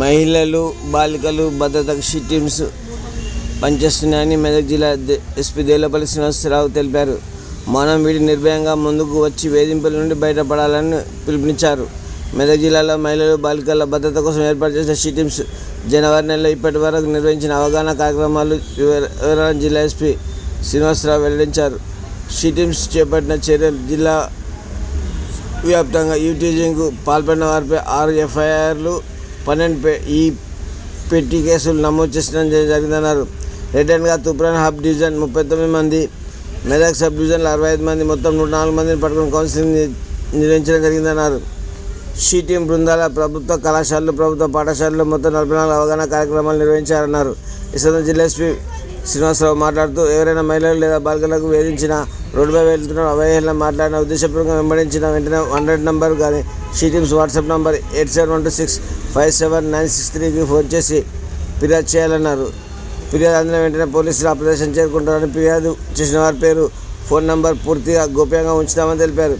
మహిళలు బాలికలు భద్రతకు షీ టీమ్స్ పనిచేస్తున్నాయని మెదక్ జిల్లా ఎస్పీ దేలపల్లి శ్రీనివాసరావు తెలిపారు. మనం వీడి నిర్భయంగా ముందుకు వచ్చి వేధింపుల నుండి బయటపడాలని పిలుపునిచ్చారు. మెదక్ జిల్లాలో మహిళలు బాలికల భద్రత కోసం ఏర్పాటు చేసిన షీ టీమ్స్ జనవరి నెలలో ఇప్పటి వరకు నిర్వహించిన అవగాహన కార్యక్రమాలు వివరాలను జిల్లా ఎస్పీ శ్రీనివాసరావు వెల్లడించారు. షీ టీమ్స్ చేపట్టిన చర్యలు జిల్లా వ్యాప్తంగా యూటీజింగ్కు పాల్పడిన వారిపై ఆరు ఎఫ్ఐఆర్లు పన్నెండు పె ఈ పెట్టి కేసులు నమోదు చేసిన జరిగిందన్నారు. రిటర్న్గా తుప్రాన్ హబ్ డివిజన్ ముప్పై తొమ్మిది మంది మెదక్ సబ్ డివిజన్లో అరవై ఐదు మంది మొత్తం నూట నాలుగు మందిని పట్టుకుని కౌన్సిలింగ్ నిర్వహించడం జరిగిందన్నారు. షీ బృందాల ప్రభుత్వ కళాశాలలు ప్రభుత్వ పాఠశాలలు మొత్తం నలభై నాలుగు అవగాహన కార్యక్రమాలు నిర్వహించారన్నారు. ఈ సందర్భంగా జిల్లా ఎస్పీ శ్రీనివాసరావు మాట్లాడుతూ ఎవరైనా మహిళలు లేదా బాలికలకు వేధించిన రోడ్డుపై వెళ్తున్న అవహేళన మాట్లాడిన ఉద్దేశపూర్వకంగా వెంబడించిన వెంటనే హండ్రెడ్ నంబర్ కానీ she teams WhatsApp number eight seven one two six five seven nine six త్రీకి ఫోన్ చేసి ఫిర్యాదు చేయాలన్నారు. ఫిర్యాదు అందిన వెంటనే పోలీసులు ఆ ప్రదేశం చేరుకుంటారని ఫిర్యాదు చేసిన వారి పేరు ఫోన్ నంబర్ పూర్తిగా గోప్యంగా ఉంచుతామని తెలిపారు.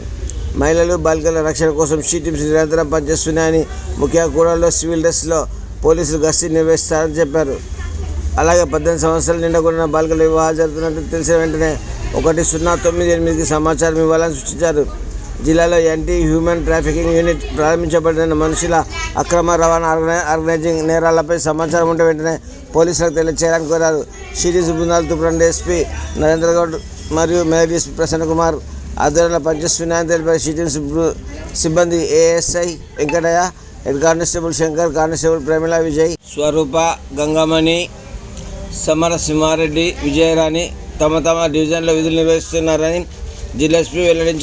మహిళలు బాలికల రక్షణ కోసం షీటీమ్స్ నిరంతరం పనిచేస్తున్నాయని ముఖ్య కూడల్లో సివిల్ డ్రెస్లో పోలీసులు గస్తీ నిర్వహిస్తారని చెప్పారు. అలాగే పద్దెనిమిది సంవత్సరాలు నిండకుండా బాలికల వివాహాలు జరుగుతున్నట్టు తెలిసిన వెంటనే ఒకటి సున్నా తొమ్మిది ఎనిమిదికి సమాచారం ఇవ్వాలని సూచించారు. జిల్లాలో యాంటీ హ్యూమన్ ట్రాఫికింగ్ యూనిట్ ప్రారంభించబడిన మనుషుల అక్రమ రవాణా ఆర్గనై ఆర్గనైజింగ్ నేరాలపై సమాచారం ఉంటే వెంటనే పోలీసులకు తెలియచేయాలని కోరారు. సిరీస్ బృందాలు తుప్రండ్ ఎస్పీ నరేంద్ర గౌడ్ మరియు మేయర్ ఎస్పీ ప్రసన్న కుమార్ ఆధ్వర్యంలో పనిచేస్తున్నాయని తెలిపారు. సిటీఎంస్ సిబ్బంది ASI Venkataiah head constable Shankar constable Pramila Vijay Swarupa Gangamani Samara Simhareddy Vijayarani తమ తమ డివిజన్లో విధులు నిర్వహిస్తున్నారని జిల్లా ఎస్పీ వెల్లడించారు.